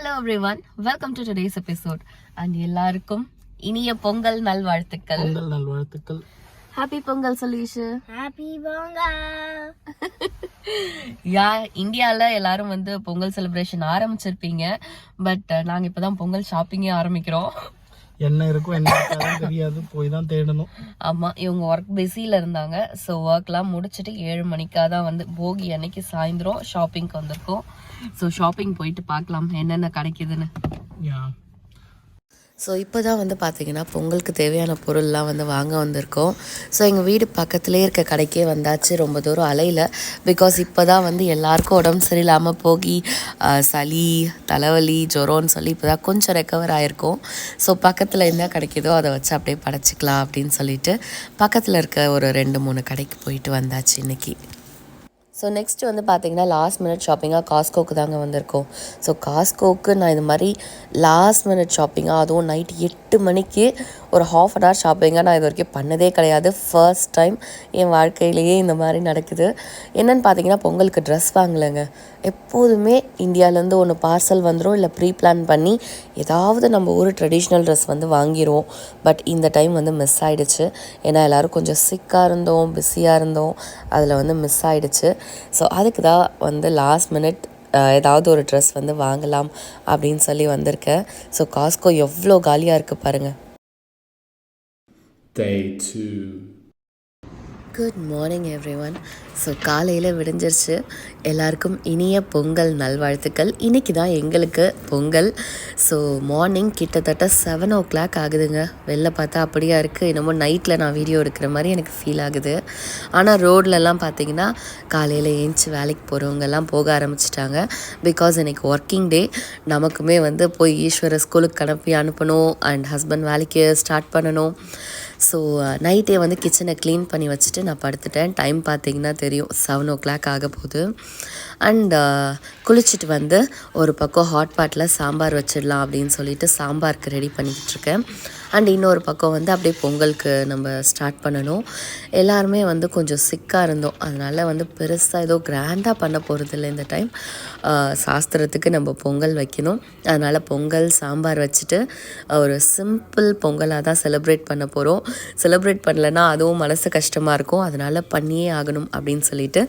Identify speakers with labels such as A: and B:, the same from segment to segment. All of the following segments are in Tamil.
A: Hello everyone welcome to today's episode and எல்லாருக்கும் இனிய பொங்கல் நல்வாழ்த்துக்கள்.
B: பொங்கல் நல்வாழ்த்துக்கள்.
A: ஹாப்பி பொங்கல் சொல்லிஷு
C: ஹாப்பி பொங்கல்.
A: யா இந்தியால எல்லாரும் வந்து பொங்கல் செலிப்ரேஷன் ஆரம்பிச்சிருப்பீங்க. பட் நாங்க இப்பதான் பொங்கல் ஷாப்பிங்கே ஆரம்பிக்கிறோம்.
B: என்ன இருக்கும் என்ன தெரியாது. போய் தான் தேடணும்.
A: ஆமா இவங்க ஒர்க் பிஸில இருந்தாங்க. ஸோ ஒர்க்லாம் முடிச்சுட்டு ஏழு மணிக்காக தான் வந்து போகி அன்னைக்கு சாயந்தரம் ஷாப்பிங்க்கு வந்திருக்கோம். ஸோ ஷாப்பிங் போயிட்டு பார்க்கலாம். என்னென்ன கிடைக்குதுன்னு.
B: யா
A: ஸோ இப்போ தான் வந்து பார்த்தீங்கன்னா பொங்கலுக்கு தேவையான பொருள்லாம் வந்து வாங்க வந்திருக்கோம். ஸோ எங்கள் வீடு பக்கத்துலேயே இருக்க கடைக்கே வந்தாச்சு ரொம்ப தூரம் அலையில. பிகாஸ் இப்போ தான் வந்து எல்லாருக்கும் உடம்பு சரியில்லாமல் போகி சளி தலைவலி ஜுரம்னு சொல்லி இப்போ தான் கொஞ்சம் ரெக்கவர் ஆயிருக்கும். ஸோ பக்கத்தில் என்ன கிடைக்குதோ அதை வச்சு அப்படியே படைச்சிக்கலாம் அப்படின்னு சொல்லிட்டு பக்கத்தில் இருக்க ஒரு ரெண்டு மூணு கடைக்கு போயிட்டு வந்தாச்சு இன்னைக்கு. ஸோ நெக்ஸ்ட் வந்து பார்த்திங்கன்னா லாஸ்ட் மினிட் ஷாப்பிங்காக காஸ்கோக்கு தாங்க வந்திருக்கோம். ஸோ காஸ்கோக்கு நான் இது மாதிரி லாஸ்ட் மினிட் ஷாப்பிங்காக அதுவும் நைட் எட்டு மணிக்கு ஒரு ஹாஃப் அன் ஹவர் ஷாப்பிங்காக நான் இது வரைக்கும் பண்ணதே கிடையாது. ஃபர்ஸ்ட் டைம் என் வாழ்க்கையிலேயே இந்த மாதிரி நடக்குது. என்னென்னு பார்த்தீங்கன்னா பொங்கலுக்கு ட்ரெஸ் வாங்கலைங்க. எப்போதுமே இந்தியாவிலேருந்து ஒன்று பார்சல் வந்துடும் இல்லை ப்ரீ பிளான் பண்ணி ஏதாவது நம்ம ஊர் ட்ரெடிஷ்னல் ட்ரெஸ் வந்து வாங்கிடுவோம் பட் இந்த டைம் வந்து மிஸ் ஆகிடுச்சு ஏன்னா எல்லோரும் கொஞ்சம் சிக்காக இருந்தோம் பிஸியாக இருந்தோம். அதில் வந்து மிஸ் ஆகிடுச்சு ஸோ அதுக்கு தான் வந்து லாஸ்ட் மினிட் ஏதாவது ஒரு ட்ரெஸ் வந்து வாங்கலாம் அப்படின்னு சொல்லி வந்திருக்கேன் ஸோ காஸ்கோ எவ்வளோ காலியாக இருக்குது பாருங்கள்
D: Day two.
A: Good morning everyone so காலையில் விடிஞ்சிருச்சு. எல்லாருக்கும் இனிய பொங்கல் நல்வாழ்த்துக்கள். இன்றைக்கி தான் எங்களுக்கு பொங்கல். ஸோ மார்னிங் கிட்டத்தட்ட செவன் ஓ கிளாக் ஆகுதுங்க. வெளில பார்த்தா அப்படியா இருக்குது என்னமோ நைட்டில் நான் வீடியோ எடுக்கிற மாதிரி எனக்கு ஃபீல் ஆகுது. ஆனால் ரோட்லலாம் பார்த்தீங்கன்னா காலையில் ஏஞ்சி வேலைக்கு போகிறவங்கெல்லாம் போக ஆரம்பிச்சிட்டாங்க. பிகாஸ் இன்றைக்கி ஒர்க்கிங் டே நமக்குமே வந்து போய் ஈஸ்வர ஸ்கூலுக்கு அனுப்பி அனுப்பணும். அண்ட் ஹஸ்பண்ட் வேலைக்கு ஸ்டார்ட் பண்ணணும். ஸோ நைட்டே uh, வந்து கிச்சனை க்ளீன் பண்ணி வச்சுட்டு நான் படுத்துட்டேன். டைம் பார்த்தீங்கன்னா தெரியும் செவன் ஓ கிளாக் ஆக போகுது. அண்ட் குளிச்சுட்டு வந்து ஒரு பக்கம் ஹாட் பாட்டில் சாம்பார் வச்சிடலாம் அப்படின்னு சொல்லிட்டு சாம்பாருக்கு ரெடி பண்ணிக்கிட்டு இருக்கேன். அண்ட் இன்னொரு பக்கம் வந்து அப்படியே பொங்கலுக்கு நம்ம ஸ்டார்ட் பண்ணணும். எல்லாருமே வந்து கொஞ்சம் சிக்காக இருந்தோம். அதனால் வந்து பெருசாக ஏதோ கிராண்டாக பண்ண போகிறதில்ல இந்த டைம் சாஸ்திரத்துக்கு நம்ம பொங்கல் வைக்கணும். அதனால் பொங்கல் சாம்பார் வச்சுட்டு ஒரு சிம்பிள் பொங்கலாக தான் செலிப்ரேட் பண்ண போகிறோம் செலிப்ரேட் பண்ணலைன்னா அதுவும் மனசு கஷ்டமாக இருக்கும். அதனால் பண்ணியே ஆகணும் அப்படின்னு சொல்லிட்டு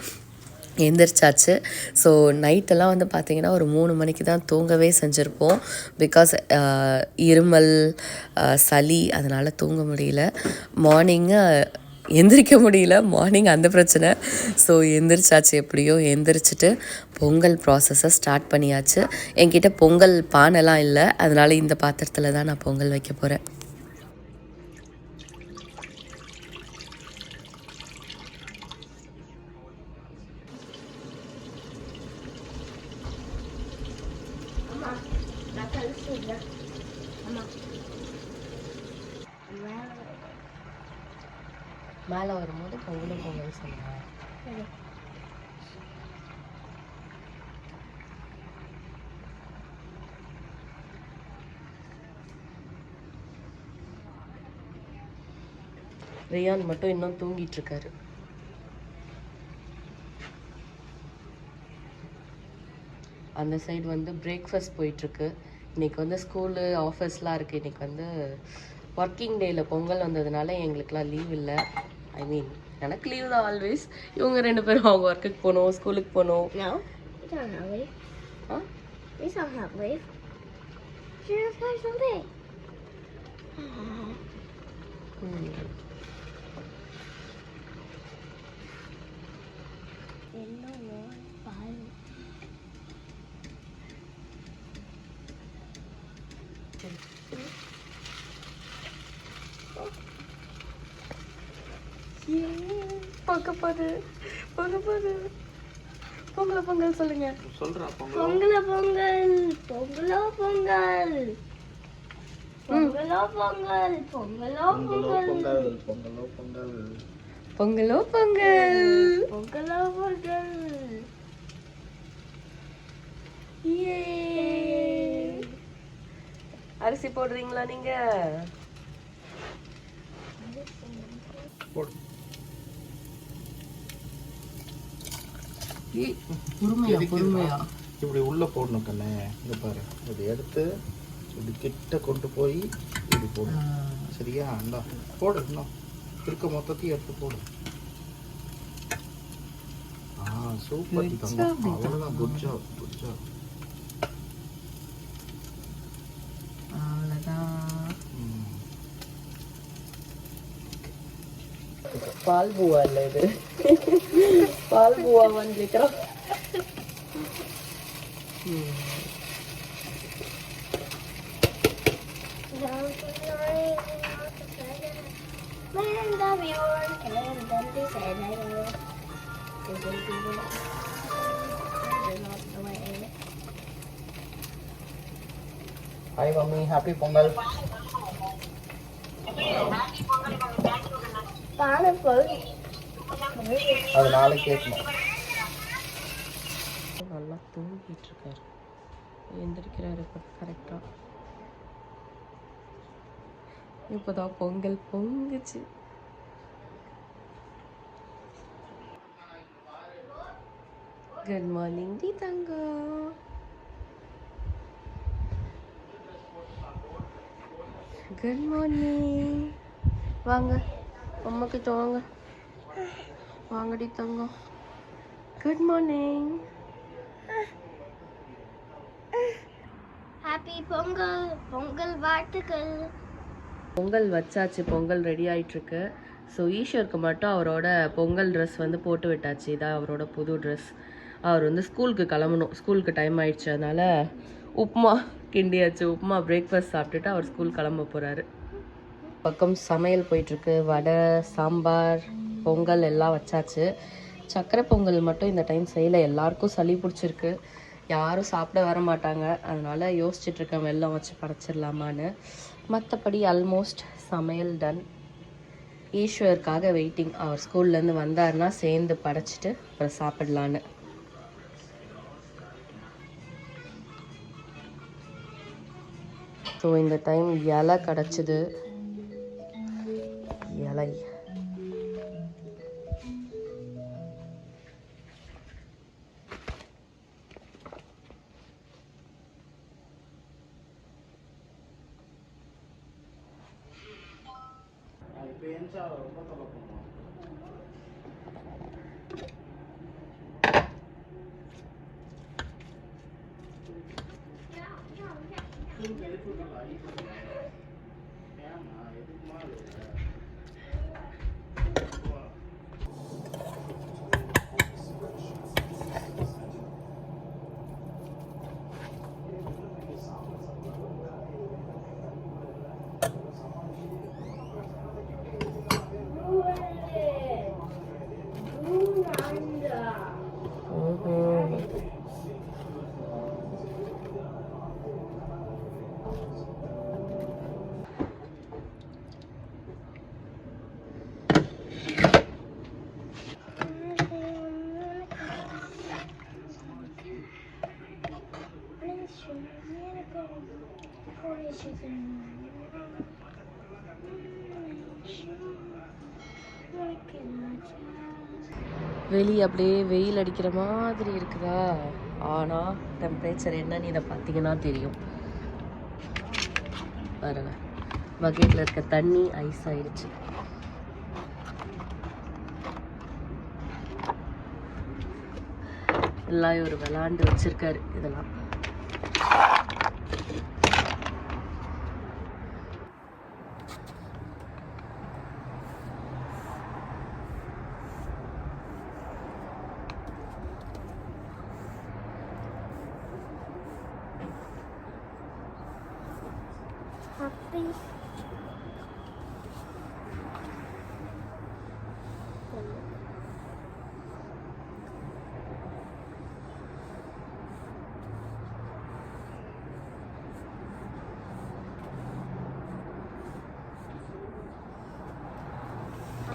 A: எந்திரிச்சாச்சு. ஸோ நைட்டெல்லாம் வந்து பார்த்திங்கன்னா ஒரு மூணு மணிக்கு தான் தூங்கவே செஞ்சுருப்போம். பிகாஸ் இருமல் சளி அதனால் தூங்க முடியல. மார்னிங்கு எந்திரிக்க முடியல. மார்னிங் அந்த பிரச்சனை. ஸோ எந்திரிச்சாச்சு எப்படியோ எந்திரிச்சிட்டு பொங்கல் ப்ராசஸை ஸ்டார்ட் பண்ணியாச்சு. என்கிட்ட பொங்கல் பானைலாம் இல்லை. அதனால் இந்த பாத்திரத்தில் தான் நான் பொங்கல் வைக்க போகிறேன் மேலே வரும்போது பொங்கலும் பொங்கல் சொல்லுவேன் ரியான் மட்டும் இன்னும் தூங்கிட்டு இருக்காரு. அந்த சைடு வந்து பிரேக்ஃபாஸ்ட் போயிட்டுருக்கு. இன்னைக்கு வந்து ஸ்கூலு ஆஃபீஸ்லாம் இருக்குது இன்னைக்கு வந்து ஒர்க்கிங் டேயில் பொங்கல் வந்ததுனால எங்களுக்குலாம் லீவ் இல்லை. ஐ மீன் எனக்கு லீவ் தான் ஆல்வேஸ் இவங்க ரெண்டு பேரும் அவங்க ஒர்க்குக்கு போகணும் ஸ்கூலுக்கு போகணும்
C: No, we
A: பார்க்க போது பார்க்க போது பொங்கல பொங்கல் சொல்லுங்க.
B: சொல்றா பொங்கல்.
C: பொங்கல பொங்கல் பொங்கலோ பொங்கல். பொங்கலோ பொங்கல் பொங்கலோ பொங்கல்
B: பொங்கல். பொங்கலோ பொங்கல்
A: பொங்கலோ. பொங்கல் அரிசி போடுறீங்களா நீங்க?
B: போடு.
A: பொறுமையா பொறுமையா.
B: இப்படி உள்ள போடணும் கண்ணே. இங்க பாரு. இப்படி எடுத்து இப்படி கிட்ட கொண்டு போய் இப்படி போடணும். சரியா? இந்தா. போடு இன்னும் இருக்க மொத்தத்தையும் எடுத்து போடு. ஆ சூப்பர் அவ்வளோதான் குட் ஜாப் குட் ஜாப்
A: பால் பூவா இல்லை இது? ಪಾಲ್ಗುವ ಒಂದು litre
C: Hi, Mami. Happy Pongal. Happy Pongal. Happy Pongal. Don't
B: அது நாளைக்கு கேட்கணும்.
A: நல்லா தூங்கிட்டு இருக்காரு எந்திரிக்கிறாரு இப்போ கரெக்டாக இப்போதான் பொங்கல் பொங்குச்சு. குட் மார்னிங் டி தங்கம் குட் மார்னிங் வாங்க அம்மா கிட்ட வாங்க. வாங்கடி தங்கம். Good morning
C: Happy Pongal, Pongal வாழ்த்துக்கள்
A: பொங்கல் வச்சாச்சு பொங்கல் ரெடி ஆயிட்டிருக்கு. ஸோ ஈஸ்வருக்கு மட்டும் அவரோட பொங்கல் ட்ரெஸ் வந்து போட்டு விட்டாச்சு. இதான் அவரோட புது ட்ரெஸ் அவர் வந்து ஸ்கூலுக்கு கிளம்பணும். ஸ்கூலுக்கு டைம் ஆயிடுச்சு. அதனால உப்புமா கிண்டியாச்சு. உப்புமா பிரேக்ஃபாஸ்ட் சாப்பிட்டுட்டு அவர் ஸ்கூல் கிளம்ப போகிறாரு பக்கம் சமையல் போயிட்டுருக்கு. வடை சாம்பார் பொங்கல் எல்லாம் வச்சாச்சு. சக்கரை பொங்கல் மட்டும் இந்த டைம் செய்யலை. எல்லாருக்கும் சளி பிடிச்சிருக்கு. யாரும் சாப்பிட வர மாட்டாங்க. அதனால் யோசிச்சுட்ருக்கேன் வெள்ளம் வச்சு படைச்சிடலாமான்னு. மற்றபடி ஆல்மோஸ்ட் சமையல் டன் ஈஸ்வருக்காக வெயிட்டிங் அவர் ஸ்கூல்லேருந்து வந்தாருன்னா சேர்ந்து படைச்சிட்டு அப்புறம் சாப்பிடலான்னு. ஸோ இந்த டைம் இலை கிடச்சிது. இலை. வெளியே அப்படியே வெயில் அடிக்கிற மாதிரி இருக்குதா? ஆனால் டெம்பரேச்சர் என்னன்னு இதை பார்த்தீங்கன்னா தெரியும். பாருங்க. பக்கெட்டில் இருக்க தண்ணி ஐஸ் ஆயிடுச்சு. எல்லாம் இவர் விளாண்டு வச்சிருக்காரு இதெல்லாம்.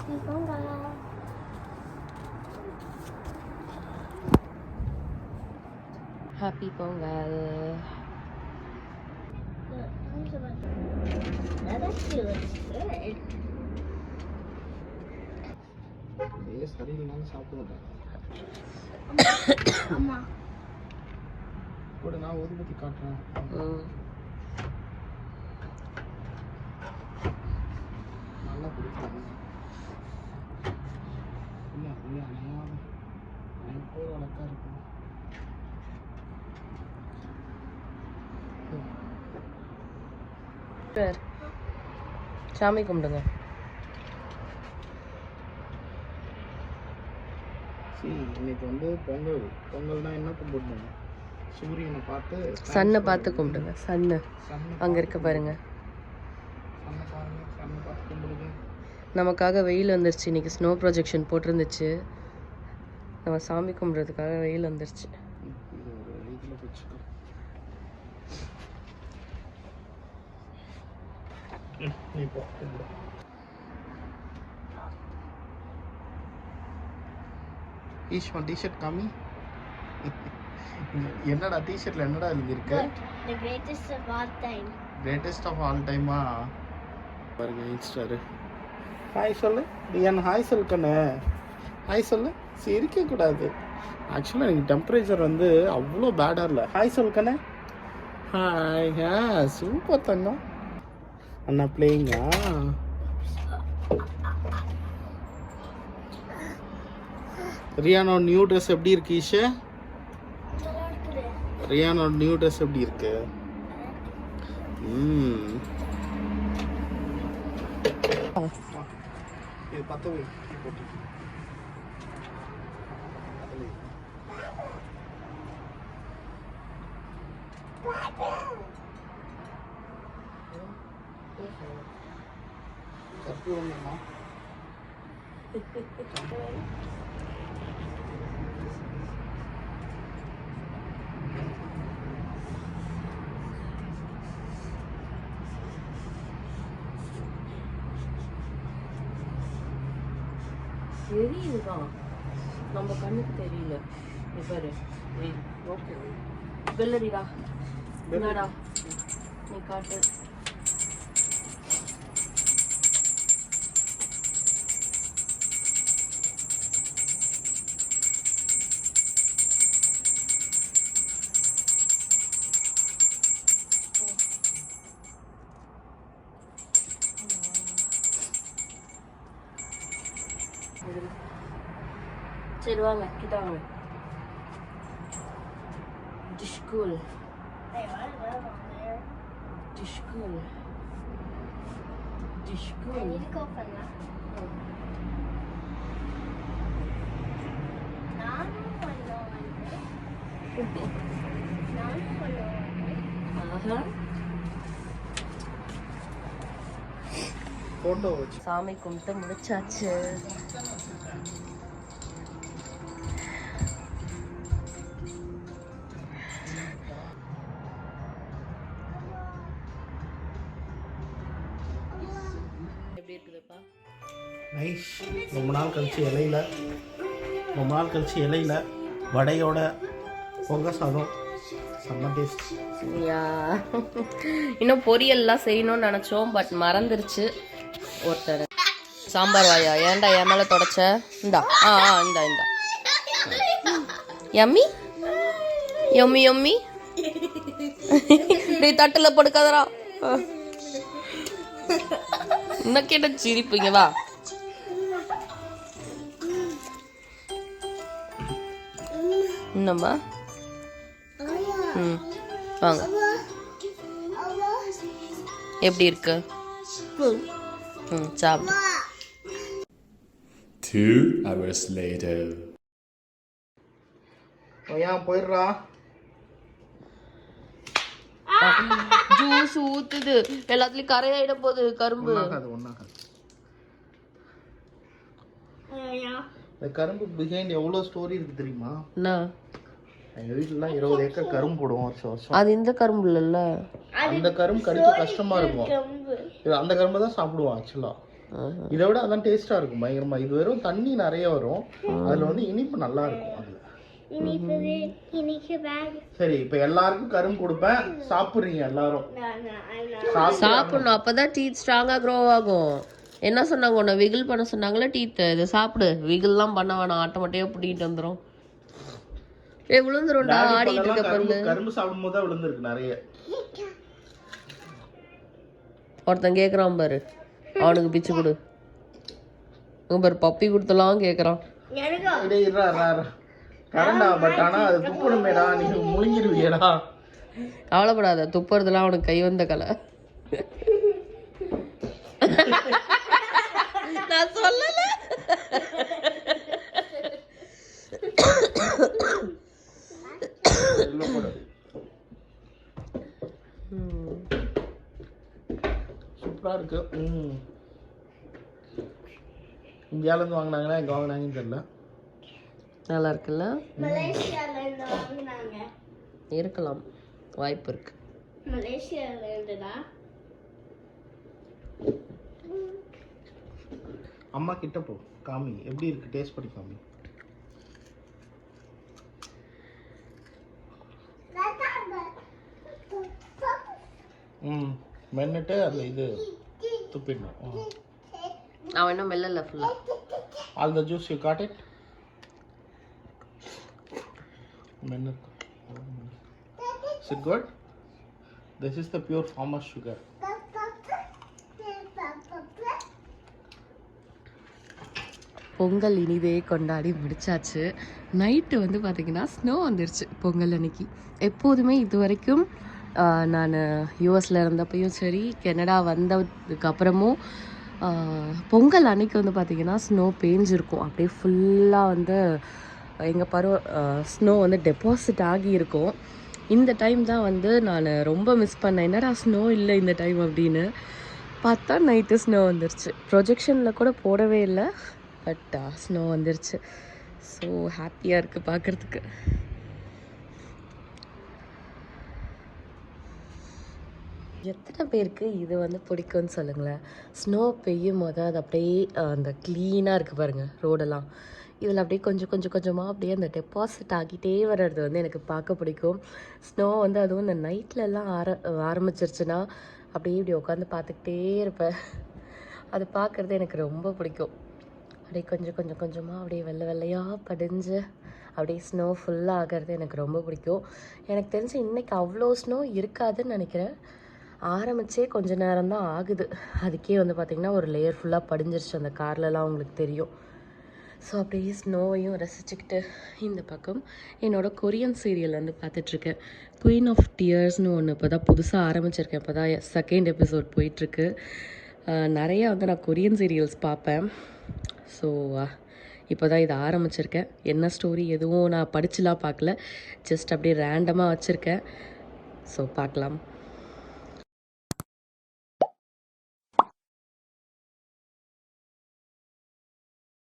C: Happy Pongal.
A: Happy Pongal
C: Look, I'm supposed to- That actually looks good.
B: ஏ சரியில்லைனாலும் சாப்பிடுவேன்
C: Amma.
B: போடு நான் ஊதுபத்தி காட்டுறேன்
A: சார் சாமி கும்பிடுங்க.
B: இன்னைக்கு வந்து பொங்கல். பொங்கல்னா என்ன கும்பிடணும்? சூரியனை பார்த்து
A: சன்னை பார்த்து கும்பிடுங்க. சன்னு. அங்கே இருக்க பாருங்க.
B: கும்பிடுங்க.
A: நமக்காக வெயில் வந்துருச்சு. இன்னைக்கு ஸ்னோ ப்ரொஜெக்ஷன் போட்டிருந்துச்சு. நம்ம சாமி கும்பிட்றதுக்காக வெயில் வந்துருச்சு
B: இது ஒரு இதில் வச்சுக்கோ ம், நீ போ ஈஸ்வன் டிஷர்ட் காமி என்னடா டிஷர்ட்ல என்னடா எழுதியிருக்கு?
C: Time.
B: கிரேட்டஸ்ட் ஆஃப் ஆல் டைமா பாருங்க இன்ஸ்டாரு ஹாய் சொல்லு. டியான் ஹாய் சொல் கண்ணு ஹாய் சொல்லு. சிரிக்க கூடாது. ஆக்சுவலாக எனக்கு டெம்பரேச்சர் வந்து அவ்வளோ பேடாக இல்லை. ஹாய் சொல் கண்ணு ஹாய் ஹே சூப்பர் தங்கம். அண்ணா பிளேயிங்கா ரியானோட நியூ ட்ரெஸ் எப்படி இருக்கு ஈஷா? ரியானோட நியூ ட்ரெஸ் எப்படி இருக்கு? ம். இது பத்த வை போட்டு.
A: தெரியுதுதான் நம்ம கண்ணுக்கு தெரியல. பாரு. ஓகே. பெல்லடிடா என்னடா? நீ காட்டு.
C: go for that. நானும் பண்ணுவேன் நானும் பண்ணுவேன்
A: ஆஹா
B: ஃபோட்டோ வச்சு
A: சாமி கும்பிட்டு முடிச்சாச்சு
B: கழிச்சு இலையில ரொம்ப நாள் கழிச்சு இலையில வடையோட பொங்க சாதம்.
A: இன்னும் பொரியல்லாம் செய்யணும்னு நினச்சோம் பட் மறந்துருச்சு. ஒருத்தர் சாம்பார் வாயா. ஏன்டா என் மேலே தொடச்ச? இந்தா. ஆ ஆ இந்தா இந்தா. யம்மி யம்மி யம்மி நீ தட்டில் படுக்காதடா. இன்னும் கேட்ட சிரிப்பீங்க வா. என்னம்மா ம் வாங்க. எப்படி இருக்கு? ம் சாப்பிடு.
D: Two hours later.
B: ஏன் போயிடுறா.
A: ஜூஸ் ஊத்துது. எல்லாத்துலயும் கரையாயிட போகுது கரும்பு.
B: இந்த கரும்பு பிஹைண்ட் எவ்வளோ ஸ்டோரி இருக்கு தெரியுமா?
A: என்ன?
B: எங்கள் வீட்டிலலாம் இருபது ஏக்கர் கரும்பு போடுவோம் வருஷம் வருஷம்.
A: அது இந்த கரும்பு இல்லைல்ல
B: அந்த கரும்பு கடிக்க கஷ்டமா இருக்கும். இது அந்த கரும்பு தான் சாப்பிடுவோம் ஆக்சுவலா இதை விட அதான் டேஸ்டா இருக்கும். பயங்கரமா. இது வெறும் தண்ணி நிறைய வரும். அதுல வந்து இனிப்பு நல்லா இருக்கும் அதுல. சரி இப்ப எல்லாருக்கும் கரும்பு கொடுப்பேன். சாப்பிடுறீங்க எல்லாரும். சாப்பிட்டு
A: சாப்பிடணும். அப்பதான் டீத் ஸ்ட்ராங்கா க்ரோ ஆகும். என்ன சொன்னாங்க உன்னை? விகில் பண்ண சொன்னாங்களா டீத் இதை சாப்பிடு. விகில்லாம் பண்ண வேணாம். ஆட்டோமேட்டிக்கா பிடிக்கிட்டு வந்துடும் ஏ விழுந்துரும்டா
B: டாடி
A: ஆடிட்டு இருக்க
B: பல்லெல்லாம் கரும்பு
A: பொண்ணு.
B: கரும்பு சாப்பிடும் போது தான் விழுந்திருக்கு நிறைய.
A: ஒருத்தன் கேட்குறான் பாரு. அவனுக்கு பிச்சு கொடு. இங்க பாரு பப்பி கொடுத்தலாம் கேட்குறான்.
B: கரண்டா பட் ஆனா அது துப்பணுமேடா நீ முழுங்கிருவியடா.
A: கவலைப்படாத துப்புறதுலாம் அவனுக்கு கை வந்த கலை. நான் சொல்லல
B: உள்ள போடு சூப்பரா இருக்கு ம் இந்தியால இருந்து வாங்கினாங்களா எங்க வாங்கினாங்கன்னு தெரியல.
A: நல்லா இருக்குல்ல
C: மலேசியால இருந்து வாங்கினாங்க.
A: இருக்கலாம் வாய்ப்பு இருக்கு.
B: அம்மா கிட்ட போ காமி. எப்படி இருக்கு டேஸ்ட் பண்ணி காமி. ம் மென்னுட்டு அதில் இது துப்பிடணும்.
A: அவன் இன்னும் மெல்லல ஃபுல்லா
B: all the juice you got it மென்னு it good this is the pure farmer sugar
A: Pongal இனிதே கொண்டாடி முடிச்சாச்சு. நைட்டு வந்து பார்த்திங்கன்னா ஸ்னோ வந்துருச்சு பொங்கல் அன்னைக்கு. எப்போதுமே இது வரைக்கும் நான் யூஎஸில் இருந்தப்பையும் சரி கனடா வந்ததுக்கு அப்புறமும் ஆஹ், பொங்கல் அன்னைக்கு வந்து பார்த்திங்கன்னா ஸ்னோ பேஞ்சிருக்கும். அப்படியே ஃபுல்லாக வந்து எங்கள் பருவ ஸ்னோ வந்து டெபாசிட் ஆகி இருக்கும் இந்த டைம் தான் வந்து நான் ரொம்ப மிஸ் பண்ணேன். என்னடா ஸ்னோ இல்லை இந்த டைம் அப்படின்னு. பார்த்தா நைட்டு ஸ்னோ வந்துருச்சு. ப்ரொஜெக்ஷனில் கூட போடவே இல்லை பட் ஸ்னோ வந்துருச்சு. ஸோ ஹாப்பியாக இருக்குது பார்க்குறதுக்கு எத்தனை பேருக்கு இது வந்து பிடிக்கும்னு சொல்லுங்களேன். ஸ்னோ பெய்யும் போது அது அப்படியே அந்த க்ளீனாக இருக்குது பாருங்கள் ரோடெல்லாம் இதில் அப்படியே கொஞ்சம் கொஞ்சம் கொஞ்சமாக அப்படியே அந்த டெபாசிட் ஆகிட்டே வர்றது வந்து எனக்கு பார்க்க பிடிக்கும். ஸ்னோ வந்து அதுவும் இந்த நைட்லலாம் ஆர ஆரம்பிச்சிருச்சுன்னா அப்படியே இப்படி உட்காந்து பார்த்துக்கிட்டே இருப்பேன். அது பார்க்குறது எனக்கு ரொம்ப பிடிக்கும். அப்படியே கொஞ்சம் கொஞ்சம் கொஞ்சமாக அப்படியே வெள்ளை வெள்ளையாக படிஞ்சு அப்படியே ஸ்னோ ஃபுல்லாக ஆகிறது எனக்கு ரொம்ப பிடிக்கும். எனக்கு தெரிஞ்சு இன்றைக்கி அவ்வளோ ஸ்னோ இருக்காதுன்னு நினைக்கிறேன். ஆரம்பித்தே கொஞ்ச நேரம் தான் ஆகுது. அதுக்கே வந்து பார்த்திங்கன்னா ஒரு லேயர் ஃபுல்லாக படிஞ்சிருச்சு. அந்த கார்லலாம் உங்களுக்கு தெரியும். ஸோ அப்படியே ஸ்னோவையும் ரசிச்சுக்கிட்டு இந்த பக்கம் என்னோட கொரியன் சீரியல் வந்து பார்த்துட்ருக்கேன். குயின் ஆஃப் டியர்ஸ்னு ஒன்று இப்போ தான் புதுசாக ஆரம்பிச்சிருக்கேன். இப்போ தான் செகண்ட் எபிசோட் போயிட்டுருக்கு நிறையா வந்து நான் கொரியன் சீரியல்ஸ் பார்ப்பேன். ஸோ இப்போ தான் இதை ஆரம்பிச்சிருக்கேன். என்ன ஸ்டோரி எதுவும் நான் படிச்சுலாம் பார்க்கல. ஜஸ்ட் அப்படியே ரேண்டமாக வச்சுருக்கேன். ஸோ பார்க்கலாம்.